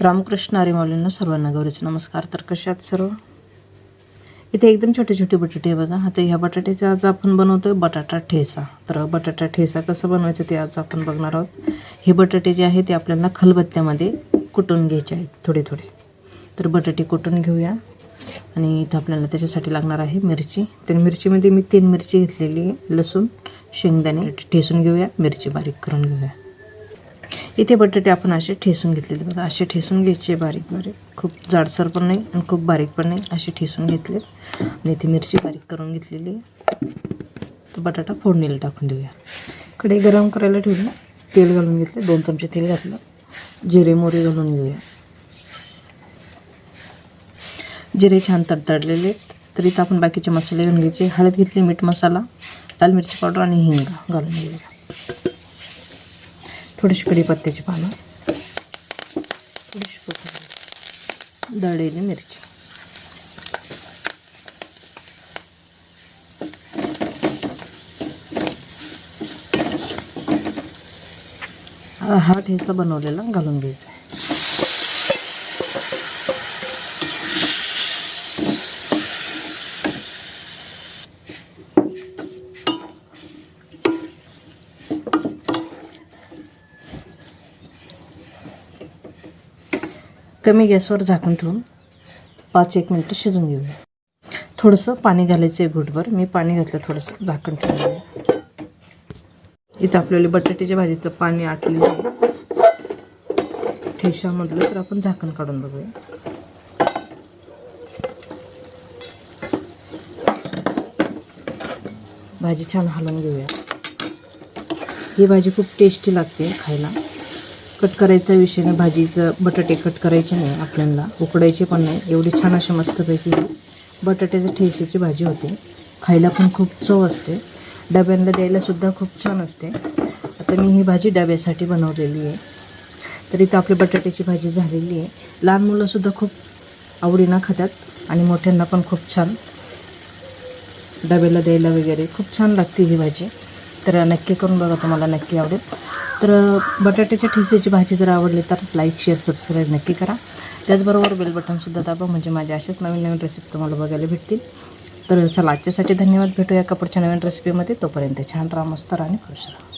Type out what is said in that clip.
रामकृष्ण आरिमावलींना सर्वांना गौरीचे नमस्कार. तर कशात सर्व? इथे एकदम छोटे छोटे बटाटे बघा. आता ह्या बटाट्याचा आज आपण बनवतोय बटाटा ठेसा तर बटाटा ठेसा कसं बनवायचं ते आज आपण बघणार आहोत. हे बटाटे जे आहे ते आपल्याला खलबत्त्यामध्ये कुटून घ्यायचे आहेत थोडे थोडे तर बटाटे कुटून घेऊया. आणि इथं आपल्याला त्याच्यासाठी लागणार आहे मिरची. तर मिरचीमध्ये मी तीन मिरची घेतलेली आहे. लसूण शेंगदाणे ठेसून घेऊया. मिरची बारीक करून घेऊया. इथे बटाटे आपण असे ठेसून घेतलेले. बघा असे ठेसून घ्यायचे बारीक बारीक. खूप जाडसर पण नाही आणि खूप बारीक पण नाही. असे ठेसून घेतले आणि इथे मिरची बारीक करून घेतलेली. तर तो बटाटा फोडणीला टाकून देऊया. कढई गरम करायला ठेवलं. तेल घालून घेतलं. दोन चमचे तेल घातलं. जिरे मोरे घालून घेऊया. जिरे छान तडतडलेले तरी तर इथं आपण बाकीचे मसाले घेऊन घ्यायचे. हळद घेतली मीठ मसाला लाल मिरची पावडर आणि हिंग घालून घेऊया. थोडीशी कढीपत्त्याची पानं थोडीशी कोथिंबीर दळलेली मिरची. हा हा ठेचा बनवलेला घालून घ्यायचा आहे. कमी गॅसवर झाकून ठेवून पाच एक मिनटं शिजून घेऊया. थोडंसं पाणी घालायचं आहे घुटभर मी पाणी घातलं थोडंसं झाकण ठेवून इथं आपल्याला बटाट्याच्या भाजीचं पाणी आटलेलं आहे. ठेशामधलं तर आपण झाकण काढून बघूया. भाजी छान हलवून घेऊया. ही भाजी खूप टेस्टी लागते खायला. कट करायचा विषय नाही भाजीचं बटाटे कट करायचे नाही आपल्याला उकडायचे पण नाही. एवढी छान अशी मस्तपैकी बटाट्याच्या ठेशीची भाजी होते. खायला पण खूप चव असते. डब्यांना द्यायलासुद्धा खूप छान असते. आता मी ही भाजी डब्यासाठी बनवलेली आहे. तर इथं आपली बटाट्याची भाजी झालेली आहे. लहान मुलंसुद्धा खूप आवडीनं खातात आणि मोठ्यांना पण खूप छान डब्याला द्यायला वगैरे खूप छान लागते ही भाजी. तर नक्की करून बघा तुम्हाला नक्की आवडेल. तर बटाट्याच्या ठेस्याची भाजी जर आवडली तर लाईक शेअर सबस्क्राईब नक्की करा. त्याचबरोबर बेल बटनसुद्धा दाबा म्हणजे माझ्या अशाच नवीन नवीन रेसिपी तुम्हाला बघायला भेटतील. तर चला आजच्यासाठी धन्यवाद. भेटूया कपडच्या नवीन रेसिपीमध्ये तोपर्यंत छान राहा मस्त राहा आणि खुश राहा.